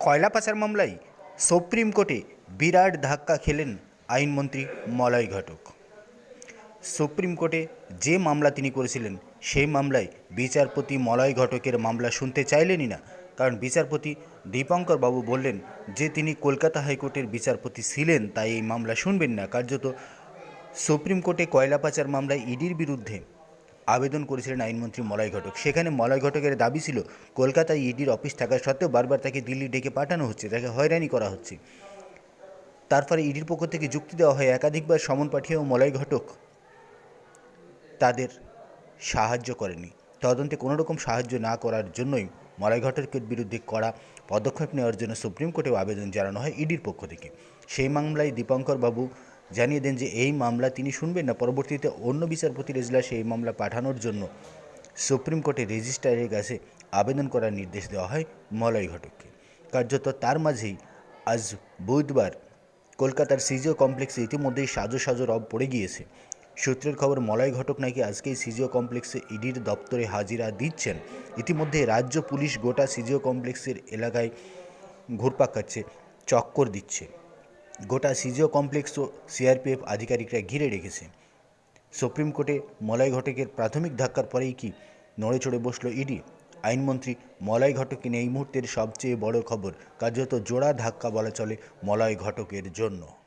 কয়লা পাচার মামলায় সুপ্রিম কোর্টে বিরাট ধাক্কা খেলেন আইনমন্ত্রী মলয় ঘটক। সুপ্রিম কোর্টে যে মামলা তিনি করেছিলেন, সেই মামলায় বিচারপতি মলয় ঘটকের মামলা শুনতে চাইলেনই না। কারণ বিচারপতি দীপঙ্কর বাবু বললেন যে তিনি কলকাতা হাইকোর্টের বিচারপতি ছিলেন, তাই এই মামলা শুনবেন না। কার্যত সুপ্রিম কোর্টে কয়লা পাচার মামলায় ইডির বিরুদ্ধে আবেদন করেছিলেন আইনমন্ত্রী মলয় ঘটক। সেখানে মলয় ঘটকের দাবি ছিল, কলকাতায় ইডির অফিস থাকা সত্ত্বেও বারবার তাকে দিল্লি ডেকে পাঠানো হচ্ছে, তাকে হয়রানি করা হচ্ছে। তারপরে ইডির পক্ষ থেকে যুক্তি দেওয়া হয়, একাধিকবার সমন পাঠিয়েও মলয় ঘটক তাদের সাহায্য করেনি। তদন্তে কোনো রকম সাহায্য না করার জন্যই মলয় ঘটকের বিরুদ্ধে কড়া পদক্ষেপ নেওয়ার জন্য সুপ্রিম কোর্টেও আবেদন জানানো হয় ইডির পক্ষ থেকে। সেই মামলায় দীপঙ্কর বাবু জানিয়ে দেন যে এই মামলা তিনি শুনবেন না। পরবর্তীতে অন্য বিচারপতির এজলাসে এই মামলা পাঠানোর জন্য সুপ্রিম কোর্টে রেজিস্ট্রারের কাছে আবেদন করার নির্দেশ দেওয়া হয় মলয় ঘটককে। কার্যত তার মাঝেই আজ বুধবার কলকাতার সিজিও কমপ্লেক্সে ইতিমধ্যেই সাজো সাজো রব পড়ে গিয়েছে। সূত্রের খবর, মলয় ঘটক নাকি আজকেই সিজিও কমপ্লেক্সে ইডির দপ্তরে হাজিরা দিচ্ছেন। ইতিমধ্যে রাজ্য পুলিশ গোটা সিজিও কমপ্লেক্সের এলাকায় ঘুরপাক খাচ্ছে, চক্কর দিচ্ছে। গোটা সিজিও কমপ্লেক্স ও সিআরপিএফ আধিকারিকরা ঘিরে রেখেছে। সুপ্রিম কোর্টে মলয় ঘটকের প্রাথমিক ধাক্কার পরেই কি নড়ে চড়ে বসল ইডি? আইনমন্ত্রী মলয় ঘটকিন এই মুহূর্তের সবচেয়ে বড় খবর, কার্যত জোড়া ধাক্কা বলা চলে মলয় ঘটকের জন্য।